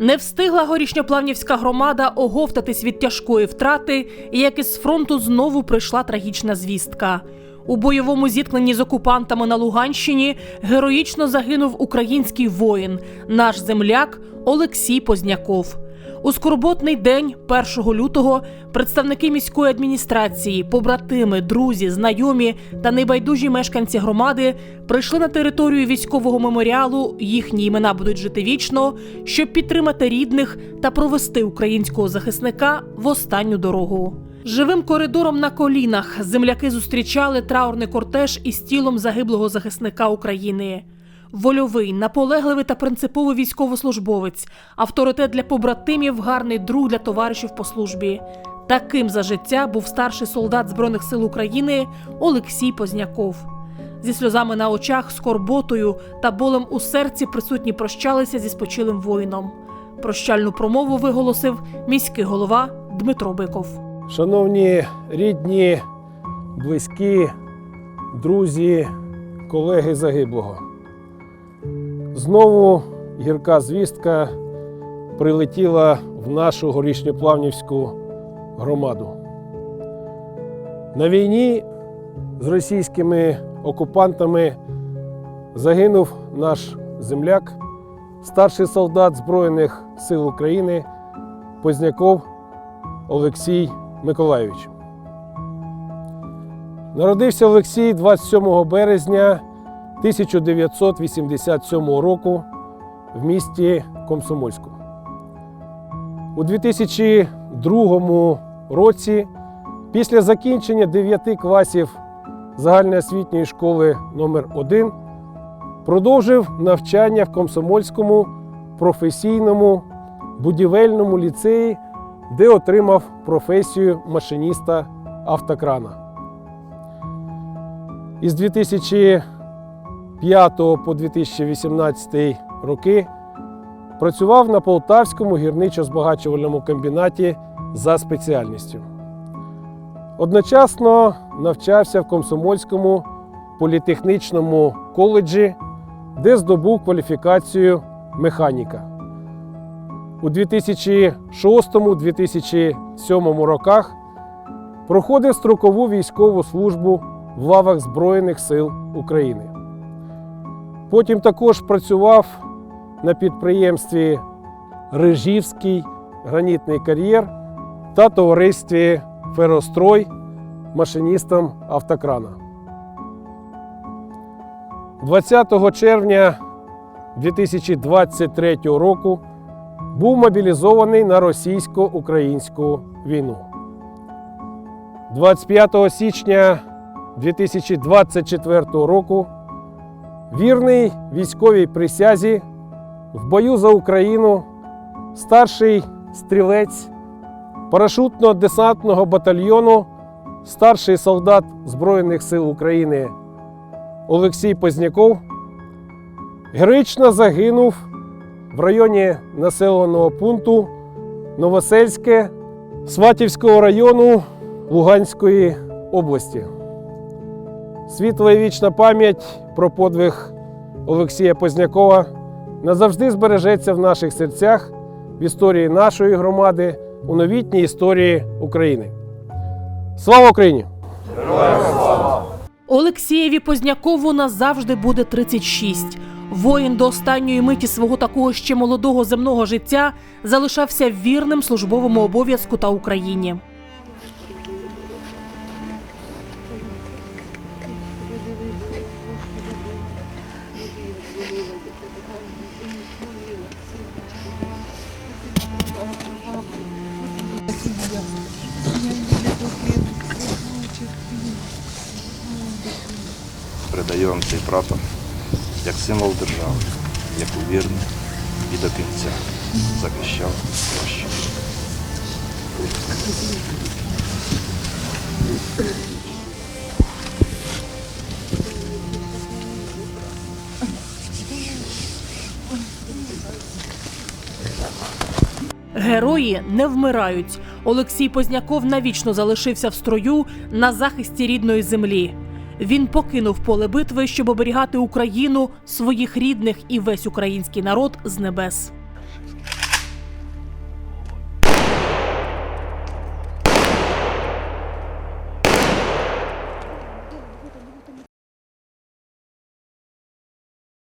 Не встигла горішньоплавнівська громада оговтатись від тяжкої втрати, як із фронту знову прийшла трагічна звістка. У бойовому зіткненні з окупантами на Луганщині героїчно загинув український воїн, наш земляк Олексій Позняков. У скорботний день, 1 лютого, представники міської адміністрації, побратими, друзі, знайомі та небайдужі мешканці громади прийшли на територію військового меморіалу. Їхні імена будуть жити вічно, щоб підтримати рідних та провести українського захисника в останню дорогу. Живим коридором на колінах земляки зустрічали траурний кортеж із тілом загиблого захисника України. Вольовий, наполегливий та принциповий військовослужбовець, авторитет для побратимів, гарний друг для товаришів по службі. Таким за життя був старший солдат Збройних сил України Олексій Позняков. Зі сльозами на очах, скорботою та болем у серці присутні прощалися зі спочилим воїном. Прощальну промову виголосив міський голова Дмитро Биков. Шановні рідні, близькі, друзі, колеги загиблого. Знову гірка звістка прилетіла в нашу горішньоплавнівську громаду. На війні з російськими окупантами загинув наш земляк, старший солдат Збройних сил України Позняков Олексій Миколайович. Народився Олексій 27 березня 1987 року в місті Комсомольську. У 2002 році, після закінчення 9 класів загальноосвітньої школи номер 1 продовжив навчання в Комсомольському професійному будівельному ліцеї де отримав професію машиніста автокрана. Із 2005 по 2018 роки працював на Полтавському гірничо-збагачувальному комбінаті за спеціальністю. Одночасно навчався в Комсомольському політехнічному коледжі, де здобув кваліфікацію механіка. У 2006-2007 роках проходив строкову військову службу в лавах Збройних сил України. Потім також працював на підприємстві Рижівський гранітний кар'єр та товаристві Ферострой машиністом автокрана. 20 червня 2023 року був мобілізований на російсько-українську війну. 25 січня 2024 року вірний військовій присязі. В бою за Україну. Старший стрілець парашутно-десантного батальйону, старший солдат Збройних сил України Олексій Позняков. Героїчно загинув в районі населеного пункту Новосельське Сватівського району Луганської області. Світла і вічна пам'ять про подвиг Олексія Познякова назавжди збережеться в наших серцях в історії нашої громади, у новітній історії України. Слава Україні! Олексієві Познякову назавжди буде 36. Воїн до останньої миті свого такого ще молодого земного життя залишався вірним службовому обов'язку та Україні. Передаю вам цей прапор як символ держави, яку вірно і до кінця захищав площу. Герої не вмирають. Олексій Позняков навічно залишився в строю на захисті рідної землі. Він покинув поле битви, щоб оберігати Україну, своїх рідних і весь український народ з небес.